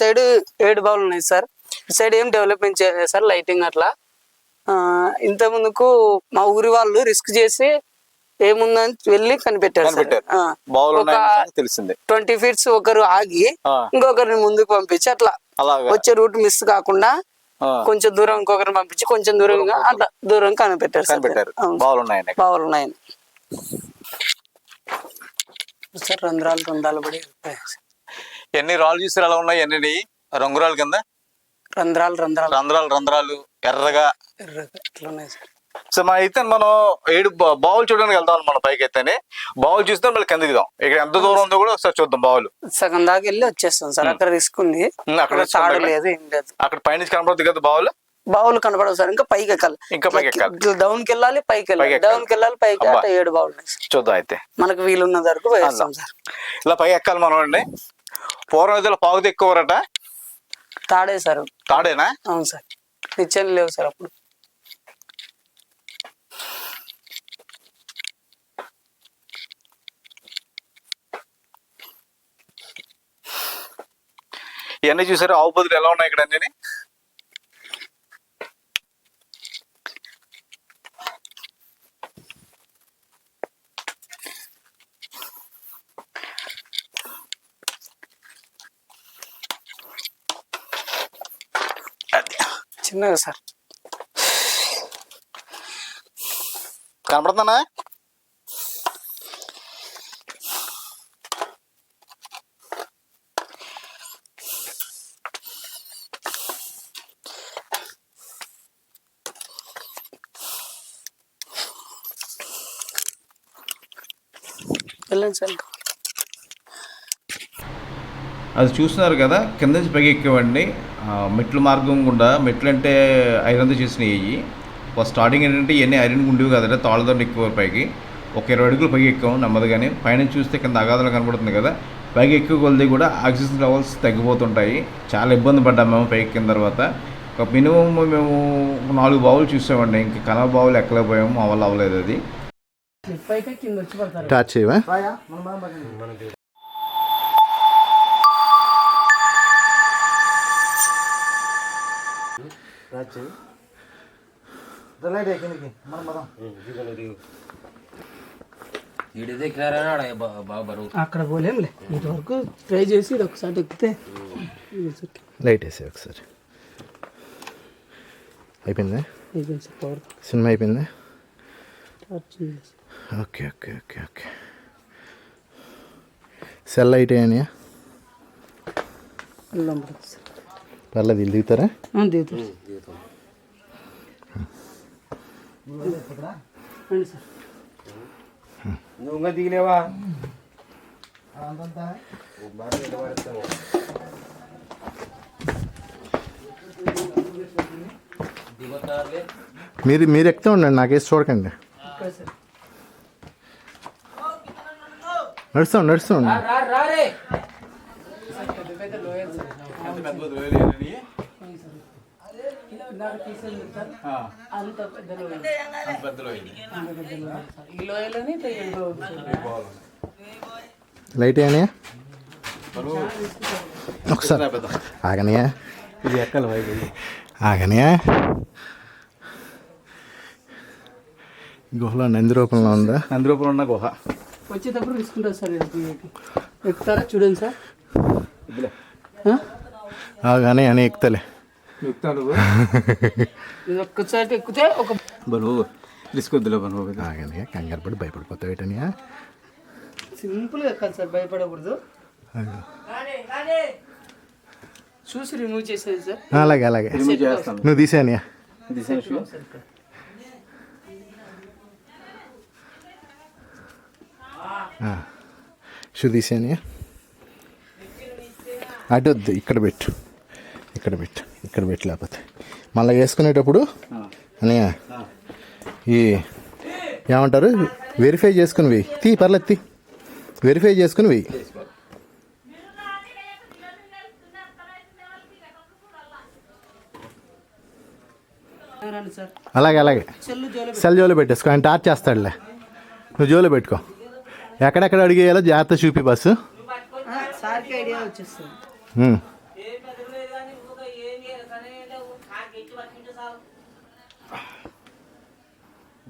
Side ఏడు బావులు ఉన్నాయి సార్. ఇటు సైడ్ ఏం డెవలప్మెంట్ చేయలేదు సార్ లైటింగ్ అట్లా. ఇంత ముందుకు మా ఊరి వాళ్ళు రిస్క్ చేసి ఏముందని వెళ్ళి కనిపెట్టారు తెలిసింది. ట్వంటీ ఫీట్స్ ఒకరు ఆగి. ఇంకొకరిని ముందుకు పంపించి అట్లా వచ్చే రూట్ మిస్ కాకుండా కొంచెం దూరం ఇంకొకరిని పంపించి కొంచెం దూరంగా అట్లా దూరం కనిపెట్టారు. కనిపెట్టారు. బావులు ఉన్నాయని. సార్ రంధ్రాలు రంధ్రాలు పడి. ఎన్ని రాళ్ళు చూసారు అలా ఉన్నాయి? ఎన్ని రంగురాలు కింద? రంధ్రాలు రంధ్రాలు. రంధ్రాలు రంధ్రాలు. ఎర్రగా. ఎర్రగా. ఉన్నాయి సార్? సో మన అయితే మనం ఏడు బావులు చూడడానికి వెళ్తాం మన పైకి అయితేనే బావులు చూస్తే మళ్ళీ కింద దిగుదాం. ఇక్కడ ఎంత దూరం ఉందో కూడా ఒకసారి చూద్దాం బావులు. సగం దాకా వెళ్ళి వచ్చేస్తాం సార్. అక్కడ రిస్క్ ఉంది అక్కడ తాడు. లేదు ఏం లేదు. అక్కడ పైనుంచి కనపడుతుంది కదా బావులు? బావులు కనపడవు సార్. ఇంకా పైకి ఎక్కాలి. ఇంకా పైకి ఎక్కాలి. డౌన్కి వెళ్ళాలి పైకి వెళ్ళాలి. డౌన్కి వెళ్ళాలి పైకి. అట్లా ఏడు బావులు చూద్దాం అయితే. మనకు వీలున్న వరకు వేస్తాం సార్. ఇలా పైకి ఎక్కాలి మనం అండి. పూర్వం అయితే ఇలా పాకుతే ఎక్కువరట తాడే సార్ తాడేనా? అవును సార్. నిచ్చెన లేవు సార్ అప్పుడు. ఇవన్నీ చూసారు? ఆవు బదులు ఎలా ఉన్నాయి ఇక్కడ అన్ని చిన్నగా సార్. కనపడుతుందా? వెళ్ళండి సార్. అది చూస్తున్నారు కదా కింద నుంచి పైకి ఎక్కేవండి మెట్ల మార్గం గుండా మెట్లు అంటే ఐరన్తో చేసినవి ఫస్ట్ స్టార్టింగ్ ఏంటంటే ఇవన్నీ ఐరన్ ఉండేవి కదంటే తాళ్ళతో ఎక్కువ పైకి. ఒక ఇరవై అడుగులు పైకి ఎక్కాము నెమ్మదిగానే. పైన చూస్తే కింద అగాధాలు కనబడుతుంది కదా పైకి ఎక్కువ కొలిది కూడా ఆక్సిజన్ లెవెల్స్ తగ్గిపోతుంటాయి. చాలా ఇబ్బంది పడ్డాము మేము పైకి ఎక్కిన తర్వాత. ఒక మినిమం మేము ఒక నాలుగు బావులు చూసామండి ఇంక కనవ బావులు ఎక్కలేకపోయాము మా వల్ల అవ్వలేదు అది. పైకి కింద వచ్చి పడతారు టార్చ్ చేయవా అక్కడ పోలేంలే ఇటు వరకు ట్రై చేసి ఇది ఒకసారి ఎక్కితే లైట్ వేసే ఒకసారి అయిపోయిందా అయిపోయింది సార్ పవర్ సినిమా అయిపోయిందా వచ్చింది okay okay okay okay cell light అయ్యాయా వెళ్దాం సార్ పర్లేదు వీళ్ళు దిగుతారా? దిగుతాం. రండి సార్. నువ్వు దిగిలేవా మీరు మీరు ఎక్కుతూ ఉండండి నాకేసి చూడకండి. నడుస్తాం నడుస్తాం. ఇందాక తీసేది సార్ అంత పెద్ద లోయ ఈ లోయలోనే ఇట్లా ఏడు బావులు సార్. లైట్ ఒకసారి. ఆగనియా ఇది ఎక్కలు వైపు? ఆగనియా గుహలో నంది రూపంలో ఉందా? నందిరూపంలో ఉన్న గుహ. వచ్చేటప్పుడు తీసుకుంటారు సార్ ఎక్కుతారా చూడండి సార్? ఆగానే అని ఎక్కుతలే ఒక్కసారి ఎక్కితే ఒక బను రిస్క్ వద్దులే బను ఆగనియా కంగారు పడి భయపడిపోతావు ఏటనియా సింపుల్ ఎక్కాలి సార్ భయపడకూడదు. చూసి రిమూవ్ చేసేది సార్. అలాగే అలాగే. నువ్వు తీసానియా తీసాను. షూ తీసానియా అటు వద్దు ఇక్కడ పెట్టు. ఇక్కడ పెట్టు ఇక్కడ పెట్టు లేకపోతే. మళ్ళీ వేసుకునేటప్పుడు అన్నయ్య ఈ ఏమంటారు? వెరిఫై చేసుకుని వెయ్యి తీ పర్లేదు తీ. వెరిఫై చేసుకుని వెయ్యి అలాగే అలాగే. సెల్ జోలో పెట్టేసుకో. ఆయన టార్చ్ చేస్తాడులే. నువ్వు జోలో పెట్టుకో. ఎక్కడెక్కడ అడిగేయాలో జాగ్రత్త చూపి బస్సు.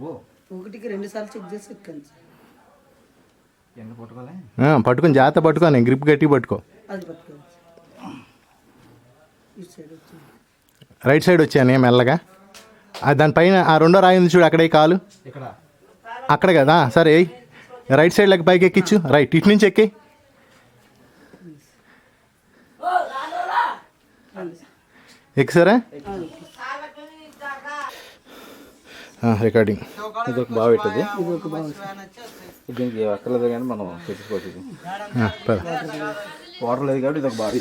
ఒకటికి రెండు సార్లు చెక్ చేసి ఎక్కండి సార్. పట్టుకొని జాగ్రత్త పట్టుకో. నేను గ్రిప్ గట్టి పట్టుకో రైట్ సైడ్ వచ్చాను మెల్లగా. ఆ, దానిపైన ఆ రెండో రాయి ఉంది చూడు అక్కడే కాలు. ఇక్కడ. అక్కడ కదా సరే. రైట్ సైడ్ లెక్క పైకి ఎక్కించు. రైట్ ఇటు నుంచి ఎక్కి. ఎక్కిసారా రికార్డింగ్ ఇది ఒక బాగా పెట్టదు దీనికి ఎక్కర్లేదు కానీ మనం తెచ్చుకోవచ్చు ఇది. వాటర్ లేదు కాబట్టి ఇది ఒక బావి.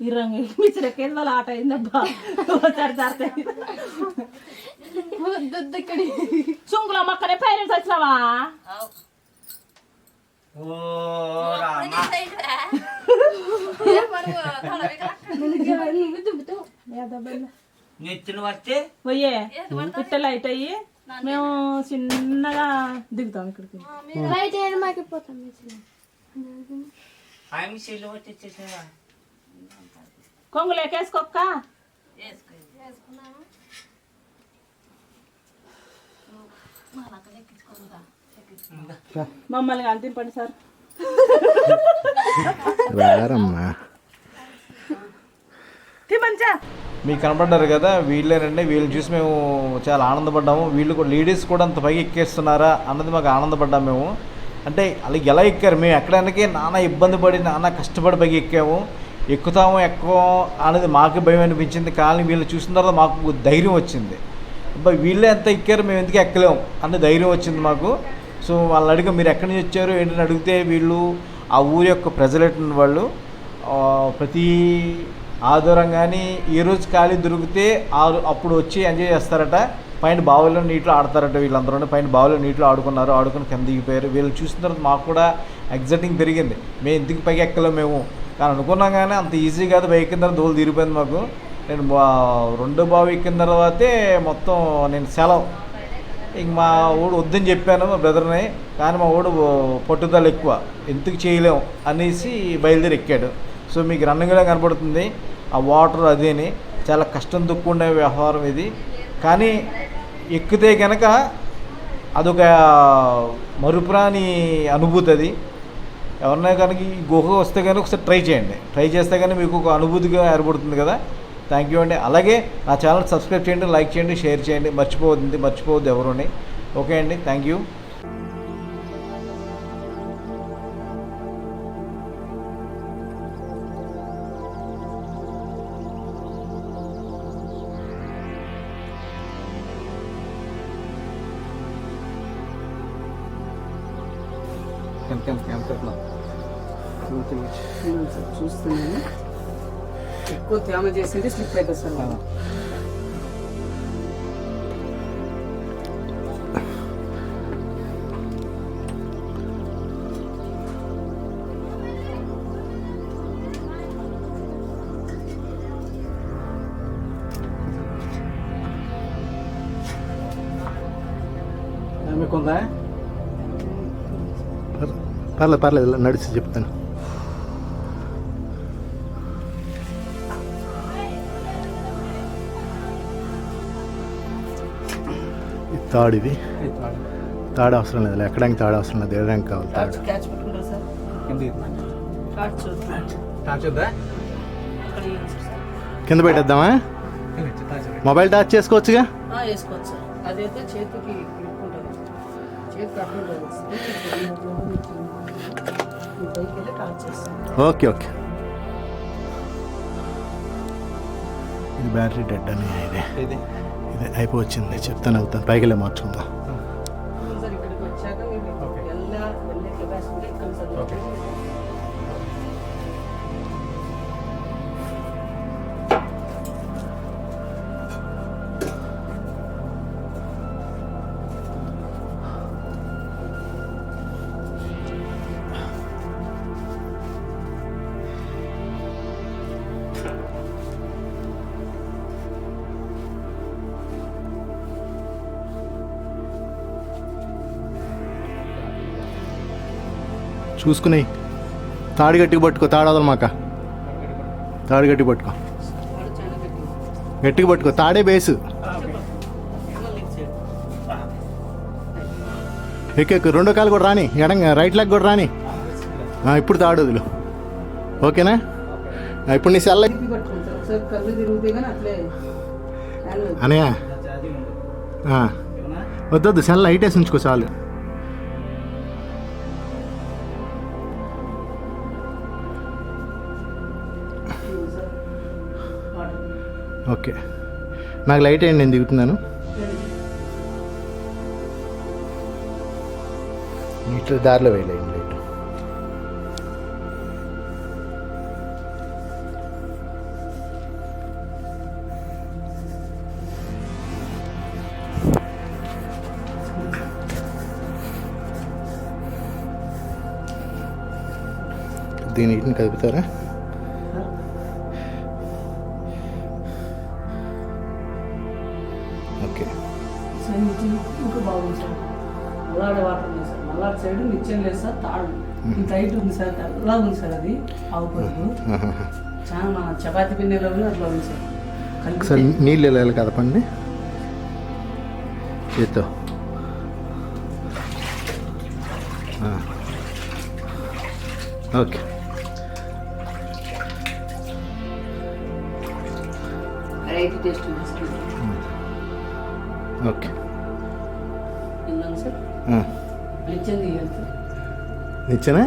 ఈ రంగు మిచ్చిరకేది వాళ్ళ ఆట అయిందబ్బా. జారుతాయి చుంగులో మొక్కనే పేరెంట్స్ వచ్చినావా? పోయే ఇట్ట లైట్ అయ్యి మేము చిన్నగా దిగుతాం ఇక్కడికి రైట్ హ్యాండ్ మాకి పోతాం కొంగులు ఎక్కేసుకోక్క మమ్మల్ని అంతింపండి సార్. రారమ్మా. మంచిగా మీకు కనపడ్డారు కదా వీళ్ళేనండి వీళ్ళు చూసి మేము చాలా ఆనందపడ్డాము. వీళ్ళు కూడా లేడీస్ కూడా అంత పైకి ఎక్కేస్తున్నారా అన్నది మాకు ఆనందపడ్డాము మేము. అంటే అలాగే ఎలా ఎక్కారు? మేము ఎక్కడానికి నానా ఇబ్బంది పడి నానా కష్టపడి పైకి ఎక్కాము. ఎక్కుతాము ఎక్కువ అనేది మాకు భయం అనిపించింది. కానీ వీళ్ళు చూసిన తర్వాత మాకు ధైర్యం వచ్చింది. అబ్బా వీళ్ళే ఎంత ఎక్కారు? మేము ఎందుకు ఎక్కలేము అన్న ధైర్యం వచ్చింది మాకు. సో వాళ్ళు అడిగి మీరు ఎక్కడి నుంచి వచ్చారు ఏంటని అడిగితే వీళ్ళు ఆ ఊరి యొక్క ప్రజలైన వాళ్ళు ప్రతి ఆధారం కానీ ఏ రోజు ఖాళీ దొరికితే ఆ అప్పుడు వచ్చి ఎంజాయ్ చేస్తారట. పైన బావిలో నీటిలో ఆడతారట వీళ్ళందరూ. పైన బావిలో నీటిలో ఆడుకున్నారు ఆడుకుని కింద దిగిపోయారు. వీళ్ళు చూసిన తర్వాత మాకు కూడా ఎగ్జైటింగ్ పెరిగింది. మేము ఎందుకు పైకి ఎక్కలేము మేము? కానీ అనుకున్నాం కానీ అంత ఈజీ కాదు. పైకి కింద దోలు తీరిపోయింది మాకు. నేను రెండో బావి ఎక్కిన తర్వాతే మొత్తం నేను సెలవు. ఇంక మా ఊడు వద్దని చెప్పాను మా బ్రదర్ని కానీ మా ఊడు పట్టుదల ఎక్కువ. ఎందుకు చేయలేం అనేసి బయలుదేరి ఎక్కాడు. సో మీకు రన్నింగ్లో కనపడుతుంది ఆ వాటర్ అదేని చాలా కష్టం దుక్కుండే వ్యవహారం ఇది. కానీ ఎక్కితే కనుక అదొక మరుపురాని అనుభూతి అది. ఎవరన్నా కనుక ఈ గుహ వస్తే కనుక ఒకసారి ట్రై చేయండి. ట్రై చేస్తే కానీ మీకు ఒక అనుభూతిగా ఏర్పడుతుంది కదా. థ్యాంక్ యూ అండి. అలాగే నా ఛానల్ సబ్స్క్రైబ్ చేయండి లైక్ చేయండి షేర్ చేయండి. మర్చిపోవద్దు మర్చిపోవద్దు ఎవరుని. ఓకే అండి. థ్యాంక్ యూ చూస్తున్నాను ఎక్కువ తేమ చేసింది స్లిప్ అవుతుంది సార్ పర్లేదు పర్లేదు నడిచి చెప్తాను. తాడు ఇది తాడు? అవసరం లేదు ఎక్కడానికి తాడు అవసరం లేదు ఎక్కడానికి కావాలి తాడు. కింద పెట్టేద్దామా? మొబైల్ టాచ్ చేసుకోవచ్చుగా? Okay okay. ఇది బ్యాటరీ డెడ్ అని ఇది. అయిపోవచ్చింది. చెప్తాను అవుతాను పైకి వెళ్ళి మార్చుకుందాం చూసుకుని తాడి గట్టిగా పట్టుకో తాడదలు మాక. తాడి గట్టిగా పట్టుకో. గట్టికి పట్టుకో తాడే బేసు. ఎక్కు రెండో కాలు కూడా రాని ఎడంగా రైట్ లెగ్ కూడా రాని. ఇప్పుడు తాడు వదులు. ఓకేనా? ఇప్పుడు నీ సెల్ అనయా వద్దొద్దు సెల్ లైట్ వేసి ఉంచుకో చాలు. ఓకే. నాకు లైట్ వేయండి నేను దిగుతున్నాను. ఇట్లా దారిలో వేయలేండి లైట్. దీని వీటిని కదుపుతారా? నిత్యం లేదు సార్ తాడు ఇంత హైట్ ఉంది సార్ అలా ఉంది సార్ అది ఆవు. చాలా మన చపాతి పిండిలో అట్లా ఉంది సార్. కలిపి ఒకసారి నీళ్ళు వెళ్ళాలి కదపండి చేత్తో. ఆ. ఓకే. సార్. ఓకే. సార్. నిచ్చెనా?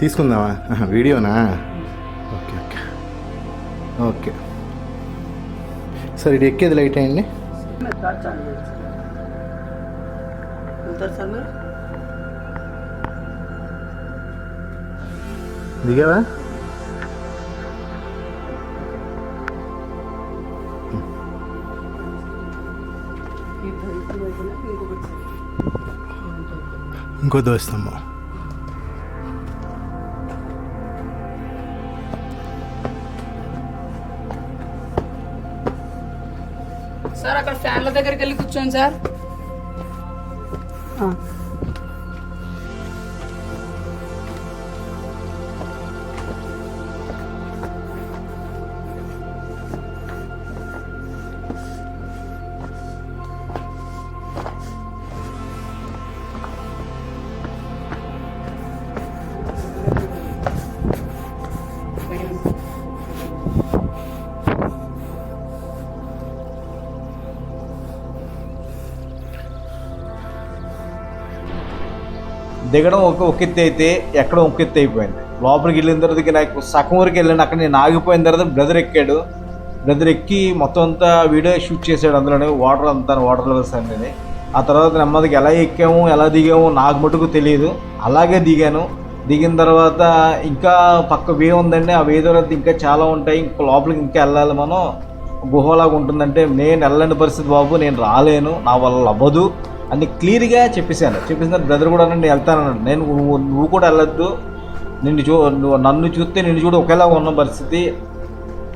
తీసుకుందామా? వీడియోనా? Okay okay. ఓకే. సరే ఇది ఎక్కేది లైట్ అయ్యండి దిగావా? ఇంకో దోస్తాము దగ్గరికి వెళ్ళి కూర్చోండి సార్. దిగడం ఒక ఒక్కెత్తి అయితే ఎక్కడ ఒక అయిపోయింది. లోపలికి వెళ్ళిన తర్వాత నాకు సగం వరకు వెళ్ళాను. అక్కడ నేను ఆగిపోయిన తర్వాత బ్రదర్ ఎక్కాడు. బ్రదర్ ఎక్కి మొత్తం అంతా వీడియో షూట్ చేశాడు అందులోనే వాటర్ అంతా వాటర్ లెవెల్స్ అనేది ఆ తర్వాత నెమ్మదికి ఎలా ఎక్కాము ఎలా దిగాము నాకు మటుకు తెలియదు. అలాగే దిగాను. దిగిన తర్వాత ఇంకా పక్క వే ఉందండి. ఆ వే తర్వాత ఇంకా చాలా ఉంటాయి. ఇంకా లోపలికి ఇంకా వెళ్ళాలి మనం. గుహలాగా ఉంటుందంటే నేను వెళ్ళని పరిస్థితి బాబు నేను రాలేను. నా వల్ల అవ్వదు. అని క్లియర్గా చెప్పేశాను. చెప్పేసిన బ్రదర్ కూడా నేను వెళ్తానన్నాడు నేను నువ్వు నువ్వు కూడా వెళ్ళొద్దు. నిన్ను చూ నన్ను చూస్తే నిన్ను చూడ ఒకేలా ఉన్న పరిస్థితి.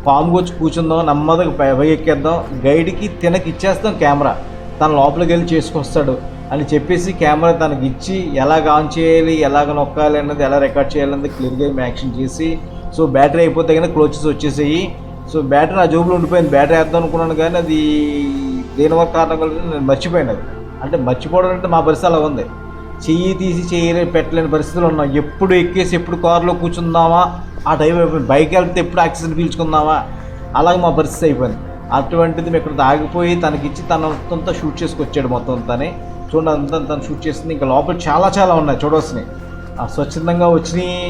ఫామ్కి వచ్చి కూర్చుందాం నెమ్మదిగా పైకెక్కేద్దాం ఎక్కేద్దాం. గైడ్కి తినకి ఇచ్చేస్తాం కెమెరా. తన లోపలికి వెళ్ళి చేసుకొస్తాడు అని చెప్పేసి కెమెరా తనకి ఇచ్చి ఎలాగ ఆన్ చేయాలి ఎలాగ నొక్కాలి అన్నది ఎలా రికార్డ్ చేయాలి అన్నది క్లియర్గా యాక్షన్ చేసి సో బ్యాటరీ అయిపోతే కానీ క్లోచెస్ వచ్చేసాయి. సో బ్యాటరీ నా జోబులో ఉండిపోయింది. బ్యాటరీ వేద్దాం అనుకున్నాను కానీ అది దేని వల్ల కారణం కలిగి నేను మర్చిపోయాను అది. అంటే మర్చిపోవడం అంటే మా పరిస్థితి అలా ఉంది. చెయ్యి తీసి చేయలే పెట్టలేని పరిస్థితులు ఉన్నాం ఎప్పుడు ఎక్కేసి ఎప్పుడు కారులో కూర్చుందామా? ఆ టైం అయిపోయింది బైక్ వెళ్తే ఎప్పుడు ఆక్సిజన్ పీల్చుకుందామా? అలాగే మా పరిస్థితి అయిపోయింది. అటువంటిది మేము ఇక్కడ ఆగిపోయి తనకిచ్చి తన మొత్తంతో షూట్ చేసుకొచ్చాడు మొత్తం తని చూడండి అంతా తను షూట్ చేసింది. ఇంకా లోపల చాలా చాలా ఉన్నాయి. చూడవలసినవి. ఆ స్వచ్ఛందంగా వచ్చినాయి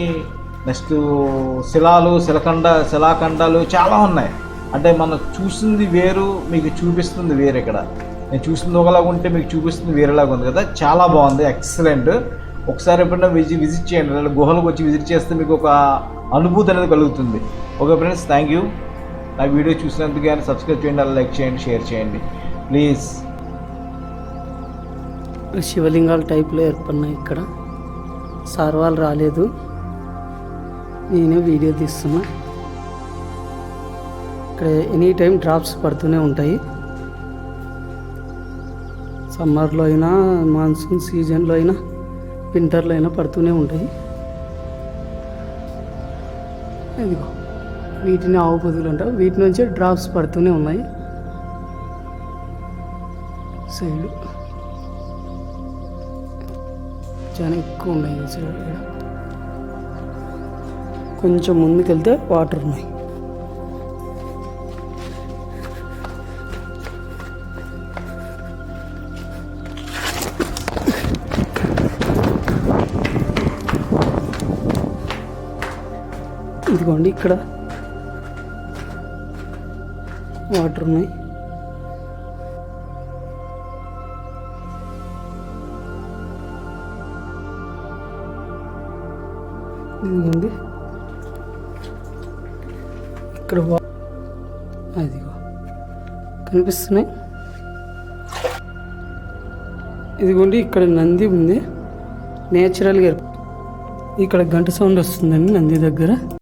నెక్స్ట్ శిలాలు శిలఖండ శిలాఖండాలు చాలా ఉన్నాయి. అంటే మనం చూసింది వేరు మీకు చూపిస్తుంది వేరు ఇక్కడ. నేను చూసింది ఒకలాగా ఉంటే మీకు చూపిస్తుంది వేరేలాగా ఉంది కదా. చాలా బాగుంది ఎక్సలెంట్ ఒకసారి ఎప్పుడైనా విజి విజిట్ చేయండి. లేదా గుహలకు వచ్చి విజిట్ చేస్తే మీకు ఒక అనుభూతి అనేది కలుగుతుంది. ఓకే ఫ్రెండ్స్ థ్యాంక్ యూ నా వీడియో చూసినందుకు కానీ సబ్స్క్రైబ్ చేయండి అలా లైక్ చేయండి షేర్ చేయండి. ప్లీజ్ శివలింగాల టైప్లో ఏర్పడినాయి ఇక్కడ. సార్ వాళ్ళు రాలేదు. నేనే వీడియో తీస్తున్నా. ఇక్కడ ఎనీ టైం డ్రాప్స్ పడుతూనే ఉంటాయి. సమ్మర్లో అయినా మాన్సూన్ సీజన్లో అయినా వింటర్లో అయినా పడుతూనే ఉంటాయి. ఇదిగో వీటిని ఆవు పొదుగులు అంటారు. వీటి నుంచి డ్రాప్స్ పడుతూనే ఉన్నాయి. సైడ్. చాలా ఎక్కువ ఉన్నాయి సైడ్. కొంచెం ముందుకెళ్తే వాటర్ ఉన్నాయి. ఇదిగోండి ఇక్కడ. వాటర్ ఉన్నాయి. ఇదిగోండి. ఇక్కడ అదిగో కనిపిస్తున్నాయి. ఇదిగోండి ఇక్కడ నంది ఉంది. నేచురల్గా ఇక్కడ గంట సౌండ్ వస్తుందండి నంది దగ్గర.